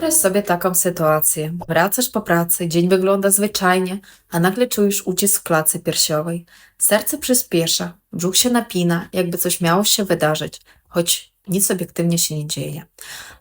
Wyobraź sobie taką sytuację. Wracasz po pracy, dzień wygląda zwyczajnie, a nagle czujesz ucisk w klatce piersiowej. Serce przyspiesza, brzuch się napina, jakby coś miało się wydarzyć, choć nic obiektywnie się nie dzieje.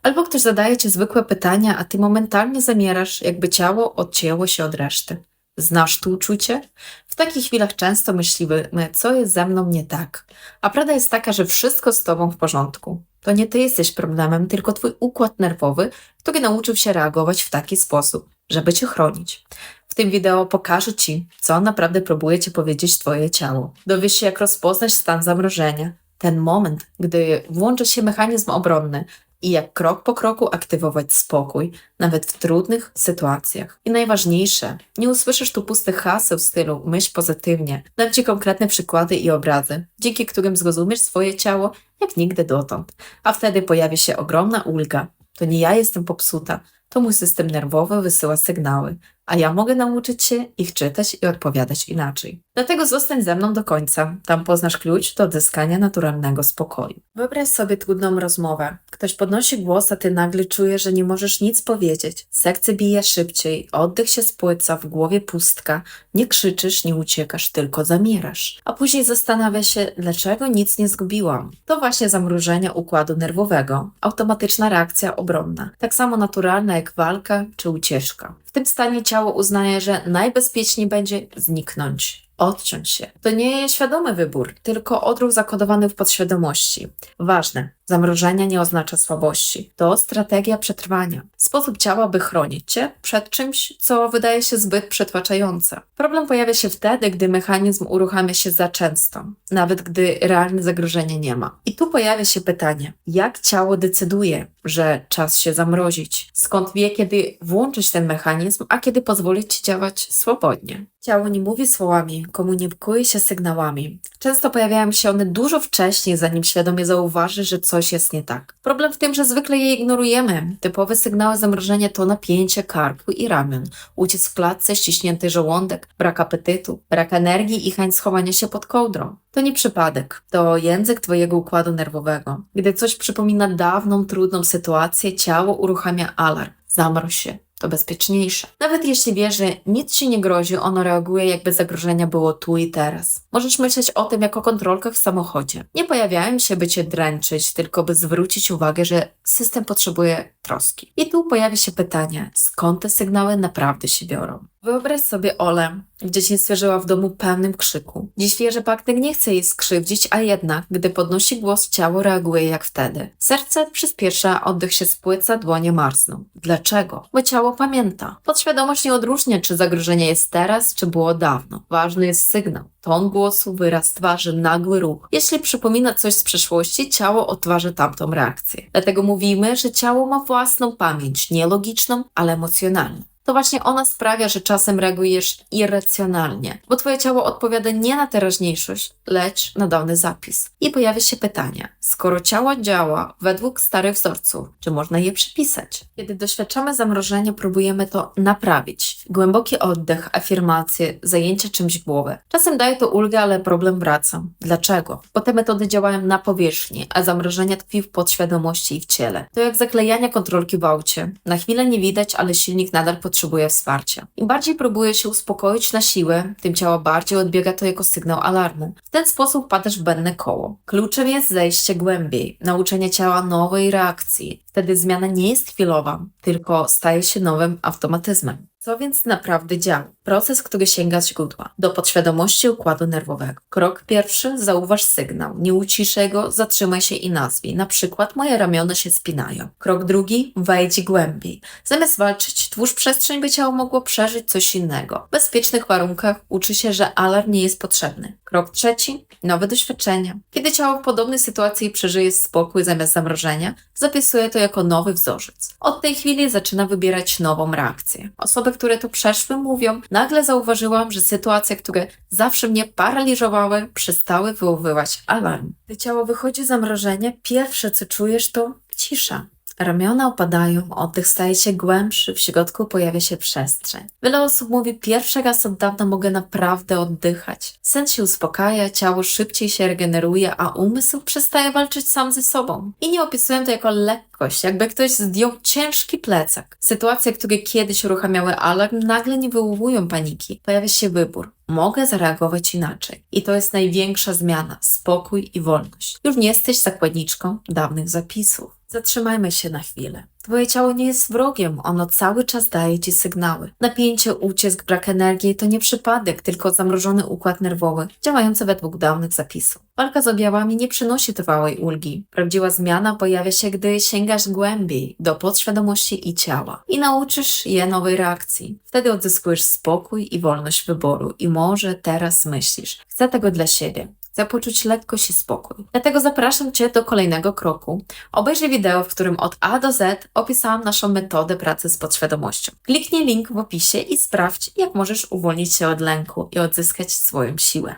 Albo ktoś zadaje ci zwykłe pytania, a ty momentalnie zamierasz, jakby ciało odcięło się od reszty. Znasz to uczucie? W takich chwilach często myślimy, co jest ze mną nie tak. A prawda jest taka, że wszystko z tobą w porządku. To nie ty jesteś problemem, tylko twój układ nerwowy, który nauczył się reagować w taki sposób, żeby cię chronić. W tym wideo pokażę ci, co naprawdę próbuje ci powiedzieć twoje ciało. Dowiesz się, jak rozpoznać stan zamrożenia, ten moment, gdy włącza się mechanizm obronny, i jak krok po kroku aktywować spokój, nawet w trudnych sytuacjach. I najważniejsze, nie usłyszysz tu pustych haseł w stylu myśl pozytywnie. Dam Ci konkretne przykłady i obrazy, dzięki którym zrozumiesz swoje ciało jak nigdy dotąd. A wtedy pojawi się ogromna ulga. To nie ja jestem popsuta, to mój system nerwowy wysyła sygnały, a ja mogę nauczyć się ich czytać i odpowiadać inaczej. Dlatego zostań ze mną do końca. Tam poznasz klucz do odzyskania naturalnego spokoju. Wyobraź sobie trudną rozmowę. Ktoś podnosi głos, a ty nagle czujesz, że nie możesz nic powiedzieć. Serce bije szybciej, oddech się spłyca, w głowie pustka. Nie krzyczysz, nie uciekasz, tylko zamierasz. A później zastanawia się, dlaczego nic nie zgubiłam. To właśnie zamrożenie układu nerwowego. Automatyczna reakcja obronna. Tak samo naturalna jak walka czy ucieczka. W tym stanie ciało uznaje, że najbezpieczniej będzie zniknąć, odciąć się. To nie świadomy wybór, tylko odruch zakodowany w podświadomości. Ważne, zamrożenie nie oznacza słabości. To strategia przetrwania. Sposób ciała, by chronić cię przed czymś, co wydaje się zbyt przytłaczające. Problem pojawia się wtedy, gdy mechanizm uruchamia się za często, nawet gdy realne zagrożenia nie ma. I tu pojawia się pytanie, jak ciało decyduje, że czas się zamrozić? Skąd wie, kiedy włączyć ten mechanizm, a kiedy pozwolić ci działać swobodnie? Ciało nie mówi słowami, komunikuje się sygnałami. Często pojawiają się one dużo wcześniej, zanim świadomie zauważy, że coś jest nie tak. Problem w tym, że zwykle je ignorujemy. Typowe sygnały zamrożenia to napięcie karku i ramion, ucisk w klatce, ściśnięty żołądek, brak apetytu, brak energii i chęć schowania się pod kołdrą. To nie przypadek, to język Twojego układu nerwowego. Gdy coś przypomina dawną, trudną sytuację, ciało uruchamia alarm. Zamroź się, to bezpieczniejsze. Nawet jeśli wie, że nic ci nie grozi, ono reaguje jakby zagrożenia było tu i teraz. Możesz myśleć o tym jako kontrolkach w samochodzie. Nie pojawiają się, by cię dręczyć, tylko by zwrócić uwagę, że system potrzebuje troski. I tu pojawia się pytanie, skąd te sygnały naprawdę się biorą. Wyobraź sobie Olę. W dzieciństwie żyła w domu pełnym krzyku. Dziś wie, że partner nie chce jej skrzywdzić, a jednak, gdy podnosi głos, ciało reaguje jak wtedy. Serce przyspiesza, oddech się spłyca, dłonie marzną. Dlaczego? Bo ciało pamięta. Podświadomość nie odróżnia, czy zagrożenie jest teraz, czy było dawno. Ważny jest sygnał. Ton głosu, wyraz twarzy, nagły ruch. Jeśli przypomina coś z przeszłości, ciało odtwarza tamtą reakcję. Dlatego mówimy, że ciało ma własną pamięć, nie logiczną, ale emocjonalną to właśnie ona sprawia, że czasem reagujesz irracjonalnie, bo twoje ciało odpowiada nie na teraźniejszość, lecz na dany zapis. I pojawia się pytanie, skoro ciało działa według starych wzorców, czy można je przypisać? Kiedy doświadczamy zamrożenia, próbujemy to naprawić. Głęboki oddech, afirmacje, zajęcie czymś głowy. Czasem daje to ulgę, ale problem wraca. Dlaczego? Bo te metody działają na powierzchni, a zamrożenie tkwi w podświadomości i w ciele. To jak zaklejanie kontrolki w aucie. Na chwilę nie widać, ale silnik nadal potrzebuje potrzebuje wsparcia. Im bardziej próbuje się uspokoić na siłę, tym ciało bardziej odbiega to jako sygnał alarmu. W ten sposób padasz w benne koło. Kluczem jest zejście głębiej, nauczenie ciała nowej reakcji. Wtedy zmiana nie jest chwilowa, tylko staje się nowym automatyzmem. Co więc naprawdę działa? Proces, który sięga źródła, do podświadomości układu nerwowego. Krok pierwszy, zauważ sygnał. Nie uciszaj go, zatrzymaj się i nazwij. Na przykład moje ramiona się spinają. Krok drugi, wejdź głębiej. Zamiast walczyć, twórz przestrzeń, by ciało mogło przeżyć coś innego. W bezpiecznych warunkach uczy się, że alarm nie jest potrzebny. Krok trzeci, nowe doświadczenia. Kiedy ciało w podobnej sytuacji przeżyje spokój zamiast zamrożenia, zapisuje to jako nowy wzorzec. Od tej chwili zaczyna wybierać nową reakcję. Osoby, które to przeszły, mówią, nagle zauważyłam, że sytuacje, które zawsze mnie paraliżowały, przestały wywoływać alarm. Gdy ciało wychodzi z zamrożenia, pierwsze co czujesz to cisza Ramiona opadają, oddech staje się głębszy, w środku pojawia się przestrzeń. Wiele osób mówi, pierwszy raz od dawna mogę naprawdę oddychać. Sen się uspokaja, ciało szybciej się regeneruje, a umysł przestaje walczyć sam ze sobą. I nie opisuję to jako lekkość, jakby ktoś zdjął ciężki plecak. Sytuacje, które kiedyś uruchamiały alarm, nagle nie wywołują paniki. Pojawia się wybór. Mogę zareagować inaczej. I to jest największa zmiana spokój i wolność. Już nie jesteś zakładniczką dawnych zapisów. Zatrzymajmy się na chwilę. Twoje ciało nie jest wrogiem, ono cały czas daje ci sygnały. Napięcie, ucisk, brak energii to nie przypadek, tylko zamrożony układ nerwowy, działający według dawnych zapisów. Walka z objawami nie przynosi trwałej ulgi. Prawdziwa zmiana pojawia się, gdy sięgasz głębiej do podświadomości i ciała i nauczysz je nowej reakcji. Wtedy odzyskujesz spokój i wolność wyboru i może teraz myślisz, chcę tego dla siebie. Chcę poczuć lekkość i spokój. Dlatego zapraszam Cię do kolejnego kroku. Obejrzyj wideo, w którym od A do Z opisałam naszą metodę pracy z podświadomością. Kliknij link w opisie i sprawdź, jak możesz uwolnić się od lęku i odzyskać swoją siłę.